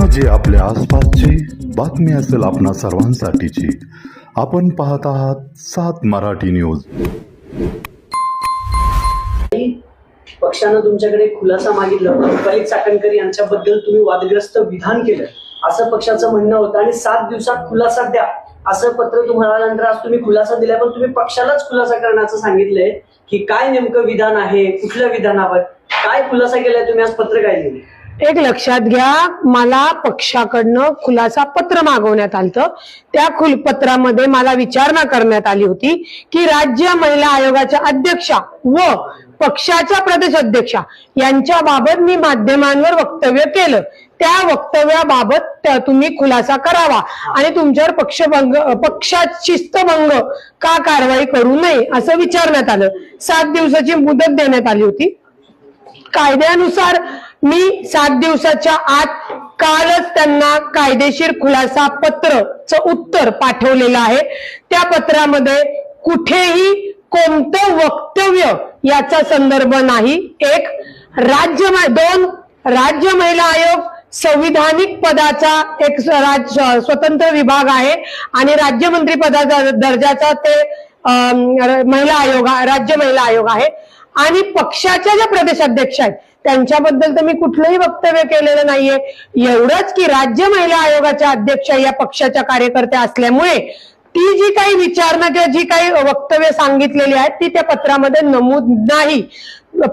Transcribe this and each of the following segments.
घटना आपल्या आसपासची बातमी असेल आपणा सर्वांसाठीची. आपण पाहत आहात सात मराठी न्यूज. पक्षानं तुमच्याकडे खुलासा मागितला रुपाली चाकणकर यांच्याबद्दल तुम्ही वादग्रस्त विधान केलं. असं पक्षाचं म्हणणं होतं आणि सात दिवसात खुलासा द्या. असं पत्र तुम्हाला नंतर आज तुम्ही खुलासा दिला पण तुम्ही पक्षालाच खुलासा करण्याचं सांगितलंय की काय नेमकं विधान आहे कुठल्या विधानावर काय खुलासा केलाय तुम्ही आज पत्र काय लिहिले एक लक्षात घ्या मला पक्षाकडनं खुलासा पत्र मागवण्यात आलं त्या खुल पत्रामध्ये मला विचारणा करण्यात आली होती की राज्य महिला आयोगाच्या अध्यक्षा व पक्षाच्या प्रदेश अध्यक्षा यांच्या बाबत मी माध्यमांवर वक्तव्य केलं. त्या वक्तव्याबाबत तुम्ही खुलासा करावा आणि तुमच्यावर पक्षभंग पक्षात शिस्तभंग का कारवाई करू नये असं विचारण्यात आलं. सात दिवसाची मुदत देण्यात आली होती. कायद्यानुसार मी सात दिवसाच्या आत कालच त्यांना कायदेशीर खुलासा पत्रचं उत्तर पाठवलेलं आहे. त्या पत्रामध्ये कुठेही कोणतं वक्तव्य याचा संदर्भ नाही. एक राज्य दोन राज्य महिला आयोग संविधानिक पदाचा एक राज स्वतंत्र विभाग आहे आणि राज्यमंत्री पदाचा दर्जाचा ते अं, महिला आयोग राज्य महिला आयोग आहे. आणि पक्षाच्या ज्या प्रदेशाध्यक्ष आहेत त्यांच्याबद्दल तर मी कुठलंही वक्तव्य केलेलं नाहीये. एवढंच की राज्य महिला आयोगाच्या अध्यक्ष या पक्षाच्या कार्यकर्त्या असल्यामुळे ती जी काही विचारणा किंवा जी काही वक्तव्य सांगितलेली आहेत ती त्या पत्रामध्ये नमूद नाही.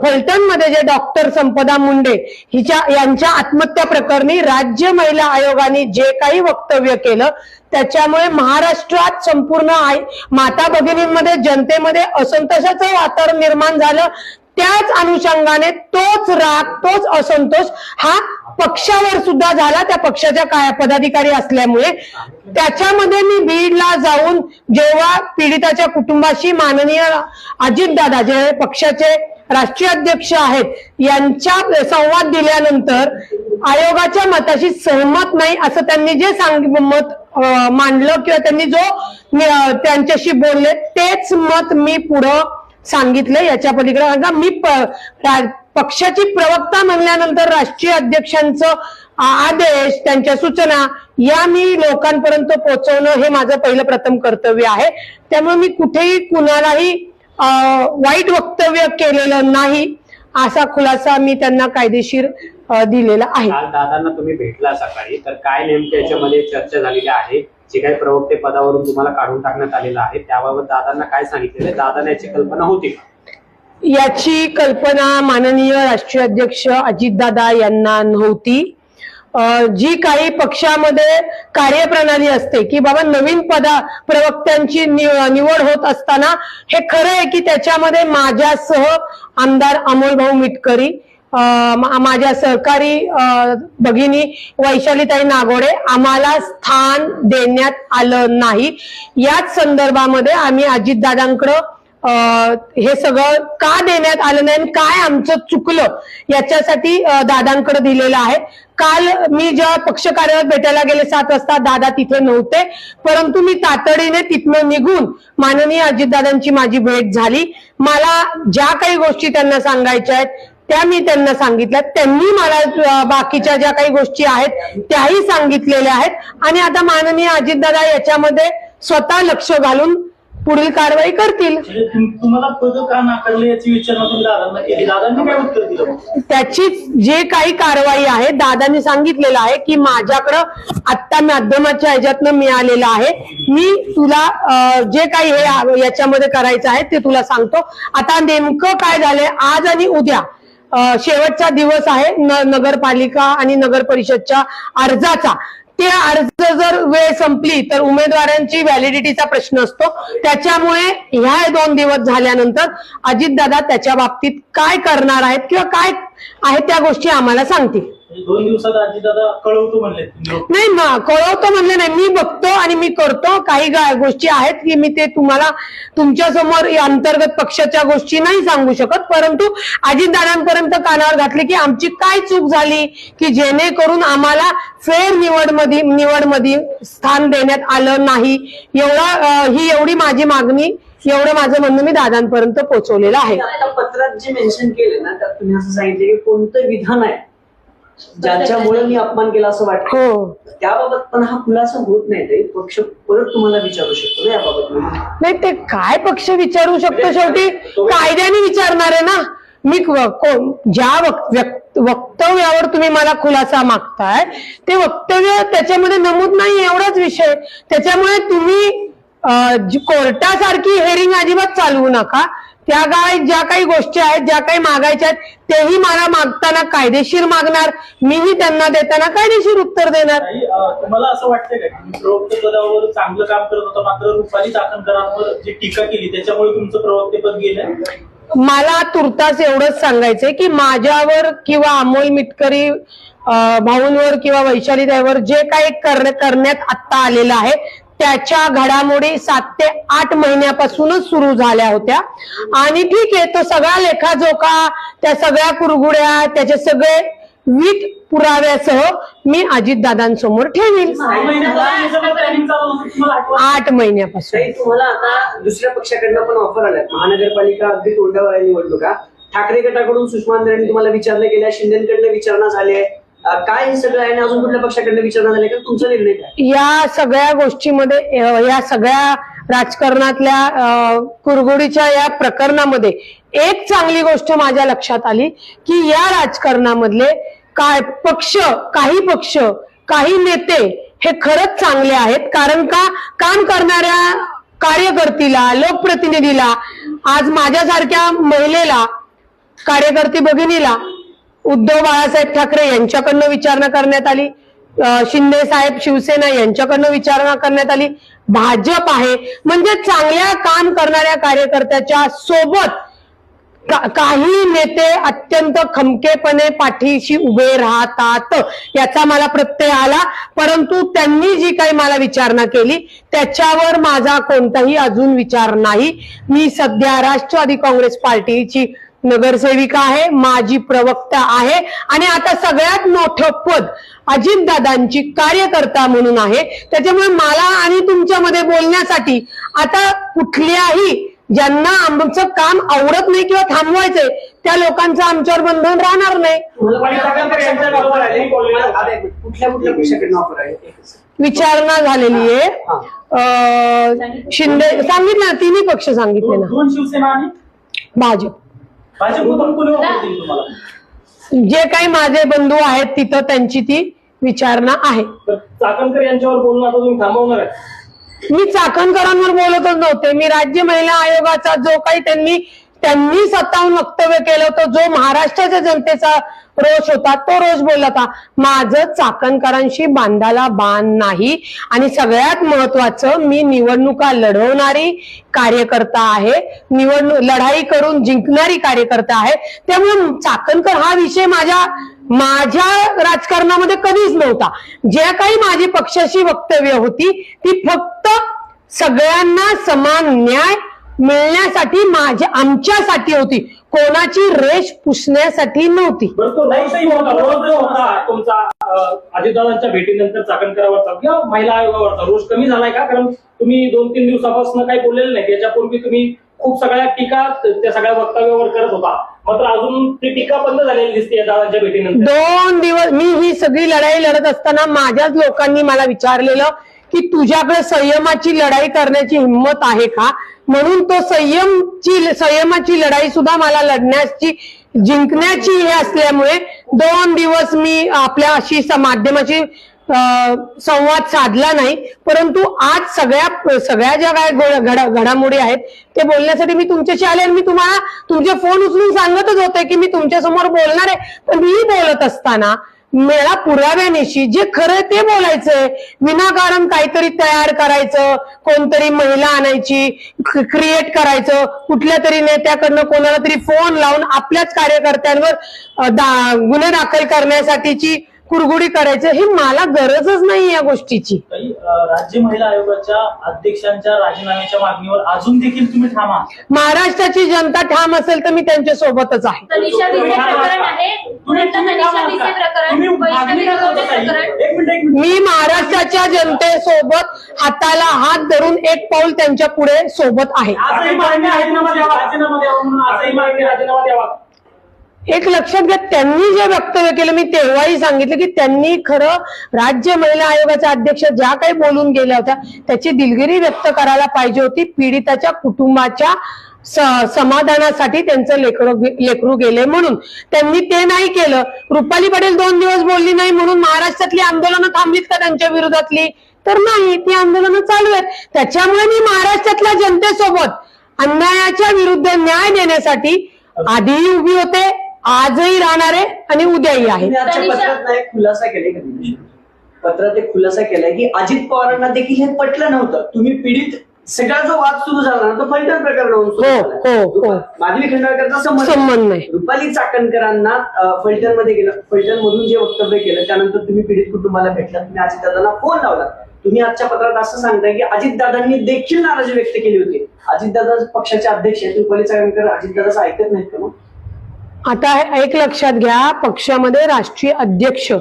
फलटणमध्ये जे डॉक्टर संपदा मुंडे हिच्या यांच्या आत्महत्या प्रकरणी राज्य महिला आयोगाने जे काही वक्तव्य केलं त्याच्यामुळे महाराष्ट्रात संपूर्ण आय माता भगिनींमध्ये जनतेमध्ये असंतोषाचं वातावरण निर्माण झालं. त्याच अनुषंगाने तोच राग तोच असंतोष हा पक्षावर सुद्धा झाला. त्या पक्षाच्या काय पदाधिकारी असल्यामुळे त्याच्यामध्ये मी बीडला जाऊन जेव्हा पीडिताच्या कुटुंबाशी माननीय अजितदादा जे पक्षाचे राष्ट्रीय अध्यक्ष आहेत यांच्या संवाद दिल्यानंतर आयोगाच्या मताशी सहमत नाही असं त्यांनी जे सांग मत मांडलं किंवा त्यांनी जो त्यांच्याशी बोलले तेच मत मी पुढं सांगितलं याच्या पलीकडे. कारण का मी प- पक्षाची प्रवक्ता म्हणल्यानंतर राष्ट्रीय अध्यक्षांचं आदेश त्यांच्या सूचना या मी लोकांपर्यंत पोहोचवणं हे माझं पहिलं प्रथम कर्तव्य आहे. त्यामुळे मी कुठेही कुणालाही वाईट वक्तव्य केलेलं नाही असा खुलासा मी त्यांना कायदेशीर दिलेला आहे. दादांना तुम्ही भेटला सकाळी. तर काय नेमक्या याच्यामध्ये चर्चा झालेली आहे? जे काही प्रवक्ते पदावरून तुम्हाला काढून टाकण्यात आलेलं आहे त्याबाबत दादांना काय सांगितलेलं आहे? याची कल्पना होती का याची कल्पना माननीय राष्ट्रीय अध्यक्ष अजितदादा यांना नव्हती जी काही पक्षामध्ये कार्यप्रणाली असते की बाबा नवीन पदा प्रवक्त्यांची निवड होत असताना हे खरं आहे की त्याच्यामध्ये माझ्यासह आमदार अमोल भाऊ मिटकरी माझ्या सहकारी भगिनी वैशालीताई नागोडे आम्हाला स्थान देण्यात आलं नाही. याच संदर्भामध्ये आम्ही अजितदादांकडं हे सगळं का देण्यात आलं नाही आणि काय आमचं चुकलं याच्यासाठी दादांकडे दिलेलं आहे. काल मी जेव्हा पक्ष कार्यालयात भेटायला गेले सात वाजता दादा तिथे नव्हते. परंतु मी तातडीने तिथनं निघून माननीय अजितदादांची माझी भेट झाली. मला ज्या काही गोष्टी त्यांना सांगायच्या आहेत त्या मी त्यांना सांगितल्या. त्यांनी मला बाकीच्या ज्या काही गोष्टी आहेत त्याही सांगितलेल्या आहेत. आणि आता माननीय अजितदादा याच्यामध्ये स्वतः लक्ष घालून पुढील कारवाई करतील. म्हणजे तुम्हाला पद का नाकारले याची विचारणा त्याची जे काही कारवाई आहे दादांनी सांगितलेलं आहे की माझ्याकडं आत्ता माध्यमाच्या ह्याच्यातनं मिळालेलं आहे. मी तुला जे काही हे याच्यामध्ये करायचं आहे ते तुला सांगतो. आता नेमकं काय झालंय? आज आणि उद्या शेवटचा दिवस आहे न- नगरपालिका आणि नगर परिषदच्या अर्जाचा. ते अर्ज जर वेळ संपली तर उमेदवारांची व्हॅलिडिटीचा प्रश्न असतो. त्याच्यामुळे ह्या दोन दिवस झाल्यानंतर अजितदादा त्याच्या बाबतीत काय करणार आहेत किंवा काय आहेत त्या गोष्टी आम्हाला सांगतील. म्हणजे दोन दिवसात आजी दादा कळवतो म्हणले. तुम्ही नाही ना कळवतो म्हणले नाही. मी बघतो आणि मी करतो. काही गा- गोष्टी आहेत की मी ते तुम्हाला तुमच्यासमोर या अंतर्गत पक्षाच्या गोष्टी नाही सांगू शकत. परंतु अजितदादांपर्यंत कानावर घातले की आमची काय चूक झाली की जेणेकरून आम्हाला फेर निवडमध्ये निवडमध्ये स्थान देण्यात आलं नाही. एवढा अं, ही एवढी माझी मागणी एवढं माझं म्हणणं मी दादांपर्यंत पोहोचवलेलं आहे. आता पत्रात जे मेन्शन केले ना त्यात तुम्ही असं सांगितलं की कोणतं विधान आहे? ज्यांच्यामुळे मी अपमान केला असं वाटतं. हो. त्याबाबत पण हा खुलासा होत नाही ते पक्ष परत तुम्हाला विचारू शकतो याबाबत. नाही ते काय पक्ष विचारू शकतो शेवटी? कायद्याने विचारणार आहे ना? मी ज्या वक्तव्यावर तुम्ही मला खुलासा मागताय ते वक्तव्य त्याच्यामध्ये नमूद नाही एवढाच विषय. त्याच्यामुळे तुम्ही कोर्टासारखी हेरिंग अजिबात चालवू नका. त्या काय ज्या काही गोष्टी आहेत ज्या काही मागायच्या आहेत तेही मला मागताना कायदेशीर मागणार मीही त्यांना देताना कायदेशीर उत्तर देणार. अं, तुम्हाला असं वाटतंय का की प्रवक्ते पदावर चांगलं काम करत होता मात्र रुपाली चाकणकरांवर जी टीका केली त्याच्यामुळे तुमचं प्रवक्तेपद गेलं? मला तुर्तास एवढंच सांगायचंय की माझ्यावर किंवा अमोल मिटकरी अं, भाऊंवर किंवा वैशालीताईवर जे काही कर- करण्यात आत्ता आलेलं आहे त्याच्या घडामोडी सात ते आठ महिन्यापासूनच सुरू झाल्या होत्या. आणि ठीक आहे तो सगळा लेखाजोखा त्या सगळ्या कुरगुड्या त्याचे सगळे वीट पुराव्यासह मी अजितदादांसमोर ठेवीन. आठ महिन्यापासून. तुम्हाला आता दुसऱ्या पक्षाकडनं पण ऑफर आल्यात. महानगरपालिका अगदी तोंडावर निवडणुका. ठाकरे गटाकडून सुषमा अंधारेंनी तुम्हाला विचारलं गेल्या शिंदेकडनं विचारणा झाली आहे. काय हे सगळं आहे? आणि अजून कुठल्या पक्षाकडनं विचारणा झाली का तुमचा निर्णय काय? या सगळ्या गोष्टीमध्ये अ, या सगळ्या राजकारणातल्या अ, कुरगुडीच्या या प्रकरणामध्ये एक चांगली गोष्ट माझ्या लक्षात आली की या राजकारणामधले काय पक्ष काही पक्ष काही नेते हे खरंच चांगले आहेत. कारण का? काम करणाऱ्या कार्यकर्तीला लोकप्रतिनिधीला आज माझ्यासारख्या महिलेला कार्यकर्ती भगिनीला उद्धव बाळासाहेब ठाकरे यांच्याकडनं विचारणा करण्यात आली. शिंदे साहेब शिवसेना यांच्याकडनं विचारणा करण्यात आली. भाजप आहे. म्हणजे चांगल्या काम करणाऱ्या कार्यकर्त्याच्या सोबत का- काही नेते अत्यंत खमकेपणे पाठीशी उभे राहतात. याचा मला प्रत्यय आला. परंतु त्यांनी जी काही मला विचारणा केली त्याच्यावर माझा कोणताही अजून विचार नाही. मी सध्या राष्ट्रवादी काँग्रेस पार्टीची नगरसेविका आहे माझी प्रवक्ता आहे. आणि आता सगळ्यात मोठं पद अजितदादांची कार्यकर्ता म्हणून आहे. त्याच्यामुळे मला आणि तुमच्यामध्ये बोलण्यासाठी आता कुठल्याही ज्यांना आमचं काम आवडत नाही किंवा थांबवायचंय त्या लोकांचं आमच्यावर बंधन राहणार नाही. विचारणा झालेली आहे. अं, शिंदे सांगितलं ना तिन्ही पक्ष सांगितले दोन ना दोन कोणी तुम्हाला? जे काही माझे बंधू आहेत तिथं त्यांची ती विचारणा आहे. तर चाकणकर यांच्यावर बोलणं आता तुम्ही थांबवणार आहे मी चाकणकरांवर बोलतच नव्हते. मी राज्य महिला आयोगाचा जो काही त्यांनी त्यांनी स्वतःहून वक्तव्य केलं होतं जो महाराष्ट्राच्या जनतेचा रोष होता तो रोज बोलला माझं चाकणकरांशी बांधाला बांध नाही आणि सगळ्यात महत्वाचं मी निवडणुका लढवणारी कार्यकर्ता आहे. निवडणूक लढाई करून जिंकणारी कार्यकर्ता आहे. त्यामुळे चाकणकर हा विषय माझ्या माझ्या राजकारणामध्ये कधीच नव्हता. जे काही माझी पक्षाशी वक्तव्य होती ती फक्त सगळ्यांना समान न्याय मिळण्यासाठी माझ्या आमच्यासाठी होती. कोणाची रेष पुसण्यासाठी नव्हती. बरं तो रोजही होता रोज जो होता तुमचा अं, अजितदादांच्या भेटीनंतर चाकणकरावरचा किंवा महिला आयोगावरचा रोज कमी झालाय का? कारण तुम्ही दोन तीन दिवसापासून काही बोललेलं नाही. त्याच्यापूर्वी तुम्ही खूप सगळ्या टीका त्या सगळ्या वक्तव्यावर करत होता. मात्र अजून ती टीका बंद झालेली दिसते दादांच्या भेटीनंतर. दोन दिवस मी ही सगळी लढाई लढत असताना माझ्याच लोकांनी मला विचारलेलं की तुझ्याकडे संयमाची लढाई करण्याची हिंमत आहे का? म्हणून तो संयमची संयमाची लढाई सुद्धा मला लढण्याची जिंकण्याची हे असल्यामुळे दोन दिवस मी आपल्या अशी माध्यमाची संवाद साधला नाही. परंतु आज सगळ्या सगळ्या ज्या काय घडामोडी आहेत ते बोलण्यासाठी मी तुमच्याशी आले आणि मी तुम्हाला तुमचे फोन उचलून सांगतच होते की मी तुमच्यासमोर बोलणार आहे. पण मी बोलत असताना मेळा पुराव्यानिशी. जे खरं ते बोलायचंय. विनाकारण काहीतरी तयार करायचं कोणतरी महिला आणायची क्रिएट करायचं. कुठल्या तरी नेत्याकडनं कोणाला तरी फोन लावून आपल्याच कार्यकर्त्यांवर दा- गुन्हे दाखल करण्यासाठीची कुरगुडी करायचं हे मला गरजच नाही या गोष्टीची. अं, राज्य महिला आयोगाच्या अध्यक्षांच्या राजीनाम्याच्या मागणीवर अजून देखील तुम्ही ठामा महाराष्ट्राची जनता ठाम असेल तर मी त्यांच्या सोबतच आहे तनिषा तुम्ही विसे ठाम प्रकरण आहात. आहे तुम्ही- नंतर तुम्ही तनिषा ठाम विसे आहात. प्रकरण तुम्ही मागणी वैष्णवी का गवळी करत आहे? प्रकरण. एक मिनिट एक मिनिट. मी महाराष्ट्राच्या जनतेसोबत हाताला हात धरून एक पाऊल त्यांच्या पुढे सोबत आहे. आजही मागणी राजीनामा द्यावा राजीनामा द्यावा म्हणून आजही मागणी राजीनामा द्यावा. एक लक्षात घ्या त्यांनी जे वक्तव्य केलं मी तेव्हाही सांगितलं की त्यांनी खरं राज्य महिला आयोगाचा अध्यक्ष ज्या काही बोलून गेल्या होत्या त्याची दिलगिरी व्यक्त करायला पाहिजे होती. पीडिताच्या कुटुंबाच्या समाधानासाठी त्यांचं लेकरू लेकरू गेले म्हणून. त्यांनी ते नाही केलं. रुपाली पटेल दोन दिवस बोलली नाही म्हणून महाराष्ट्रातली आंदोलनं थांबलीत का त्यांच्या विरोधातली? तर नाही ती आंदोलनं चालू आहेत. त्याच्यामुळे मी महाराष्ट्रातल्या जनतेसोबत अन्यायाच्या विरुद्ध न्याय देण्यासाठी आधीही उभी होते. आजही राहणार आहे आणि उद्याही आहे पत्रात ना एक खुलासा केलाय? पत्रात एक खुलासा केलाय की अजित पवारांना देखील हे पटलं नव्हतं तुम्ही पीडित सगळा जो वाद सुरू झाला ना तो फलटण प्रकरणावरून हो. हो, हो. माधवी खंडाळकरचा संबंध नाही. रुपाली चाकणकरांना फलटणमध्ये गेलं फलटण मधून जे वक्तव्य केलं त्यानंतर तुम्ही पीडित कुटुंबाला भेटलात तुम्ही अजितदादांना फोन लावला तुम्ही आजच्या पत्रात असं सांगताय की अजितदादांनी देखील नाराजी व्यक्त केली होती अजितदादा पक्षाचे अध्यक्ष आहेत रुपाली चाकणकर अजितदादाचं ऐकत नाहीत का मग आता हे एक लक्षात घ्या पक्षामध्ये राष्ट्रीय अध्यक्ष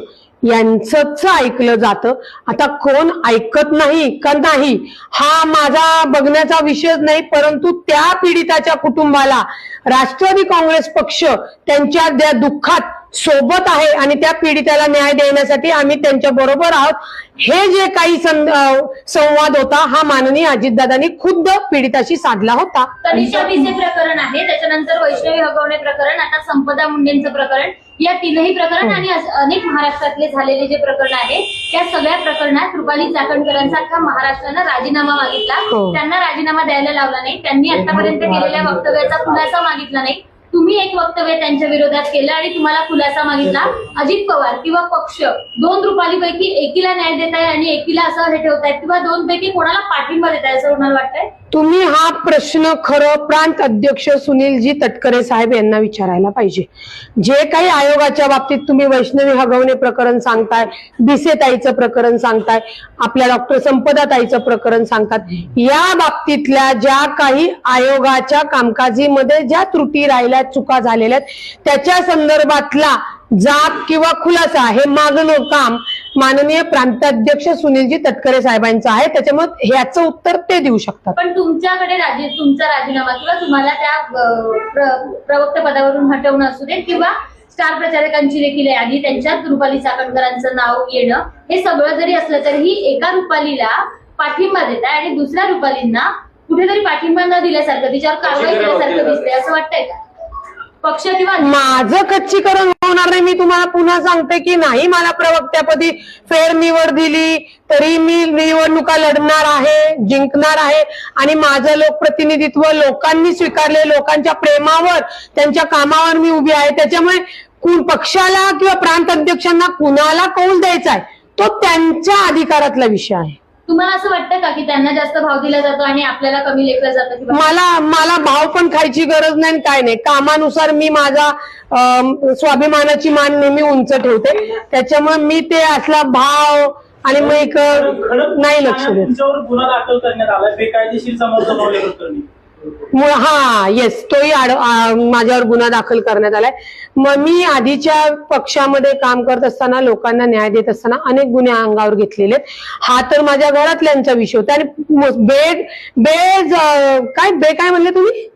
यांचंच ऐकलं जातं. आता कोण ऐकत नाही का नाही हा माझा बघण्याचा विषयच नाही परंतु त्या पीडिताच्या कुटुंबाला राष्ट्रवादी काँग्रेस पक्ष त्यांच्या त्या दुःखात सोबत आहे आणि त्या पीडिताला न्याय देण्यासाठी आम्ही त्यांच्या बरोबर आहोत. हे जे काही संवाद होता हा माननीय अजितदादांनी खुद्द पीडिताशी साधला होता. प्रकरण आहे. त्याच्यानंतर वैष्णवी हगवणे प्रकरण आता संपदा मुंडेंचं प्रकरण. या तीनही प्रकरण आणि अस- अनेक महाराष्ट्रातले झालेले जे प्रकरण आहे त्या सगळ्या प्रकरणात रुपाली चाकणकरांचा अख्खा महाराष्ट्रानं राजीनामा मागितला. हो. त्यांना राजीनामा द्यायला लावला नाही. त्यांनी आतापर्यंत केलेल्या वक्तव्याचा खुलासा मागितला नाही. तुम्ही एक वक्तव्य त्यांच्या विरोधात केलं आणि तुम्हाला खुलासा मागितला. अजित पवार किंवा पक्ष दोन रुपालीपैकी एकीला न्याय देत आहे आणि एकीला असं हे ठेवतायत किंवा दोन पैकी कोणाला पाठिंबा देत आहे असं कोणाला वाटतंय? तुम्ही हा प्रश्न खरं प्रांत अध्यक्ष सुनीलजी तटकरे साहेब यांना विचारायला पाहिजे. जे काही आयोगाच्या बाबतीत तुम्ही वैष्णवी हगवणे प्रकरण सांगताय बिसेताईचं प्रकरण सांगताय आपल्या डॉक्टर संपदाताईचं प्रकरण सांगतात या बाबतीतल्या ज्या काही आयोगाच्या कामकाजीमध्ये ज्या त्रुटी राहिल्या चुका झालेल्या आहेत. त्याच्या संदर्भातला जाब किंवा खुलासा हे मागणं काम माननीय प्रांताध्यक्ष सुनीलजी तटकरे साहेबांचं आहे. त्याच्यामुळे ह्याचं उत्तर ते देऊ शकतात. पण तुमच्याकडे राजी तुमचा राजीनामा किंवा तुम्हाला त्या प्रवक्ता पदावरून हटवणं असू दे किंवा स्टार प्रचारकांची देखील यादी त्यांच्यात रुपाली चाकणकरांचं नाव येणं हे सगळं जरी असलं तरीही एका रुपालीला पाठिंबा देत आहे आणि दुसऱ्या रुपालींना कुठेतरी पाठिंबा न दिल्यासारखं तिच्यावर कारवाई केल्यासारखं दिसतंय असं. वाटतंय का? पक्ष किंवा माझं खच्चीकरण होणार नाही. मी तुम्हाला पुन्हा सांगते की नाही मला प्रवक्त्यापदी फेर निवड दिली तरी मी निवडणुका लढणार आहे जिंकणार आहे. आणि माझं लोकप्रतिनिधित्व लोकांनी स्वीकारले लोकांच्या प्रेमावर त्यांच्या कामावर मी उभी आहे. त्याच्यामुळे पक्षाला किंवा प्रांत अध्यक्षांना कुणाला कौल द्यायचा आहे तो त्यांच्या अधिकारातला विषय आहे. तुम्हाला असं वाटतं का की त्यांना जास्त भाव दिला जातो आणि आपल्याला कमी लेखलं जातं किंवा मला मला भाव पण खायची गरज नाही आणि काय नाही. कामानुसार मी माझा स्वाभिमानाची मान नेहमी उंच ठेवते. त्याच्यामुळे मी ते असला भाव आणि मग एक नाही लक्ष देत. तुमच्यावर गुन्हा दाखल करण्यात आला बेकायदेशीर हा येस तोही माझ्यावर गुन्हा दाखल करण्यात आलाय. मग मी आधीच्या पक्षामध्ये काम करत असताना लोकांना न्याय देत असताना अनेक गुन्हे अंगावर घेतलेले आहेत. हा तर माझ्या घरातल्यांचा विषय होता. आणि बेड बेज काय बे काय म्हणले तुम्ही?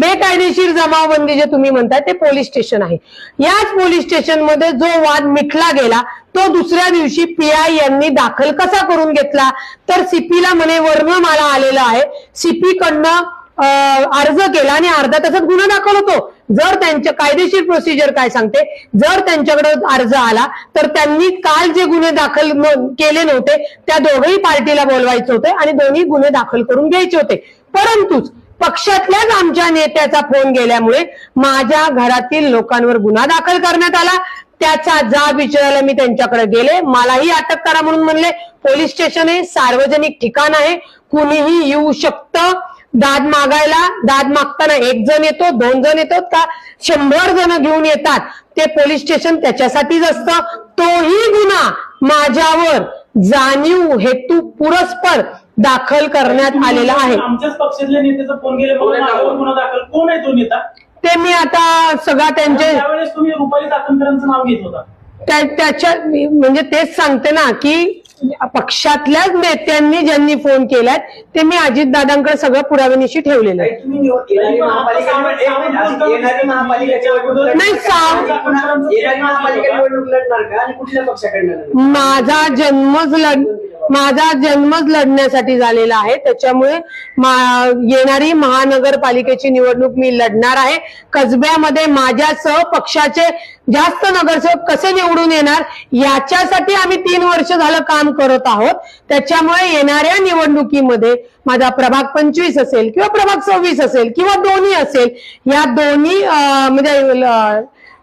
बेकायदेशीर. जमावबंदी जे तुम्ही म्हणताय ते पोलीस स्टेशन आहे. याच पोलीस स्टेशनमध्ये जो वाद मिटला गेला तो दुसऱ्या दिवशी पीआय यांनी दाखल कसा करून घेतला? तर सीपीला म्हणे वर्ण मला आलेला आहे. सीपी कडनं अर्ज केला आणि अर्धा तासात गुन्हा दाखल होतो. जर त्यांच्या कायदेशीर प्रोसिजर काय सांगते जर त्यांच्याकडे अर्ज आला तर त्यांनी काल जे गुन्हे दाखल केले नव्हते त्या दोघही पार्टीला बोलवायचे होते आणि दोन्ही गुन्हे दाखल करून घ्यायचे होते. परंतुच पक्षातल्याच आमच्या नेत्याचा फोन गेल्यामुळे माझ्या घरातील लोकांवर गुन्हा दाखल करण्यात आला. त्याचा जाब विचारायला मी त्यांच्याकडे गेले. मलाही अटक करा म्हणून म्हणले. पोलीस स्टेशन हे सार्वजनिक ठिकाण आहे. कुणीही येऊ शकतं. दाद मागायला दाद मागताना एक जण येतो दोन जण येतो का शंभर जण घेऊन येतात? ते पोलीस स्टेशन त्याच्यासाठीच असतं. तोही गुन्हा माझ्यावर जाणीव हेतू पुरस्पर दाखल करण्यात आलेला आहे. आमच्याच पक्षातल्या नेत्याचा फोन गेले म्हणून माझ्यावर गुन्हा दाखल कोण आहे तो नेता? ते मी आता सगळा त्यांचे त्यावेळेस तुम्ही रुपाली चाकणकरांचं नाव घेत होता. त्या- त्याच्या म्हणजे तेच सांगते ना की पक्षातल्याच नेत्यांनी ज्यांनी फोन केलाय ते मी अजितदादांकडे सगळं पुराव्यानिशी ठेवलेलं आहे नाही? माझा जन्मच लढ माझा जन्मच लढण्यासाठी झालेला आहे. त्याच्यामुळे येणारी महानगरपालिकेची निवडणूक मी लढणार आहे. कसब्यामध्ये माझ्यासह पक्षाचे जास्त नगरसेवक कसे निवडून येणार याच्यासाठी आम्ही तीन वर्ष झालं काम करत आहोत. त्याच्यामुळे येणाऱ्या निवडणुकीमध्ये माझा प्रभाग पंचवीस असेल किंवा प्रभाग सव्वीस असेल किंवा दोन्ही असेल या दोन्ही म्हणजे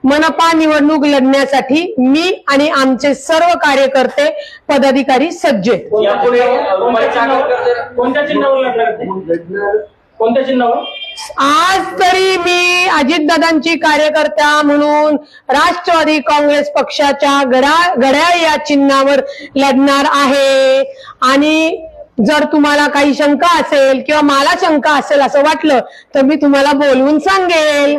मनपा निवडणूक लढण्यासाठी मी आणि आमचे सर्व कार्यकर्ते पदाधिकारी सज्ज आहेत. आज तरी मी अजितदादांची कार्यकर्ता म्हणून राष्ट्रवादी काँग्रेस पक्षाच्या घड्या घड्याळ या चिन्हावर लढणार आहे आणि जर तुम्हाला काही शंका असेल किंवा मला शंका असेल असं वाटलं तर मी तुम्हाला बोलवून सांगेल?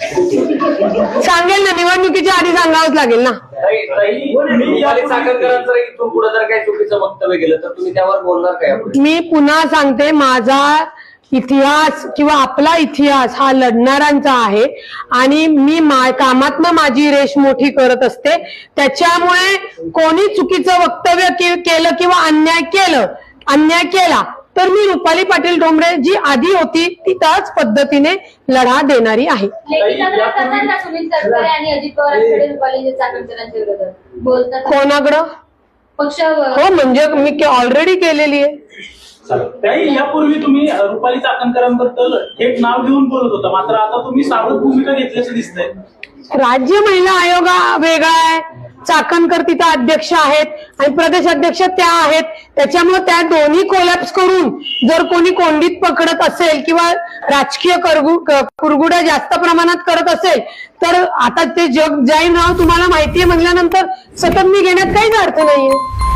सांगेल ना निवडणुकीच्या आधी सांगावंच लागेल ना. मी पुन्हा सांगते माझा इतिहास किंवा आपला इतिहास हा लढणाऱ्यांचा आहे. आणि मी मा कामातनं माझी रेश मोठी करत असते. त्याच्यामुळे कोणी चुकीचं वक्तव्य केलं किंवा अन्याय केलं अन्याय केला तर मी रुपाली पाटील डोंबरे जी आधी होती ती त्याच पद्धतीने लढा देणारी आहे. कोणाकडं? पक्ष हो म्हणजे मी ऑलरेडी केलेली आहे. यापूर्वी तुम्ही रुपाली चाकणकरांबद्दल थेट नाव घेऊन बोलत होता मात्र आता तुम्ही सावध भूमिका घेतल्याचं दिसतंय. राज्य महिला आयोग हा वेगळा आहे. चाकणकर तिथं अध्यक्ष आहेत आणि प्रदेश अध्यक्ष त्या आहेत. त्याच्यामुळे त्या दोन्ही कोलॅप्स करून जर कोणी कोंडीत पकडत असेल किंवा राजकीय कुरगुड्या जास्त प्रमाणात करत असेल तर आता ते जग जाईल नाव तुम्हाला माहितीये म्हणल्यानंतर सतत मी घेण्यात काहीच अर्थ नाहीये.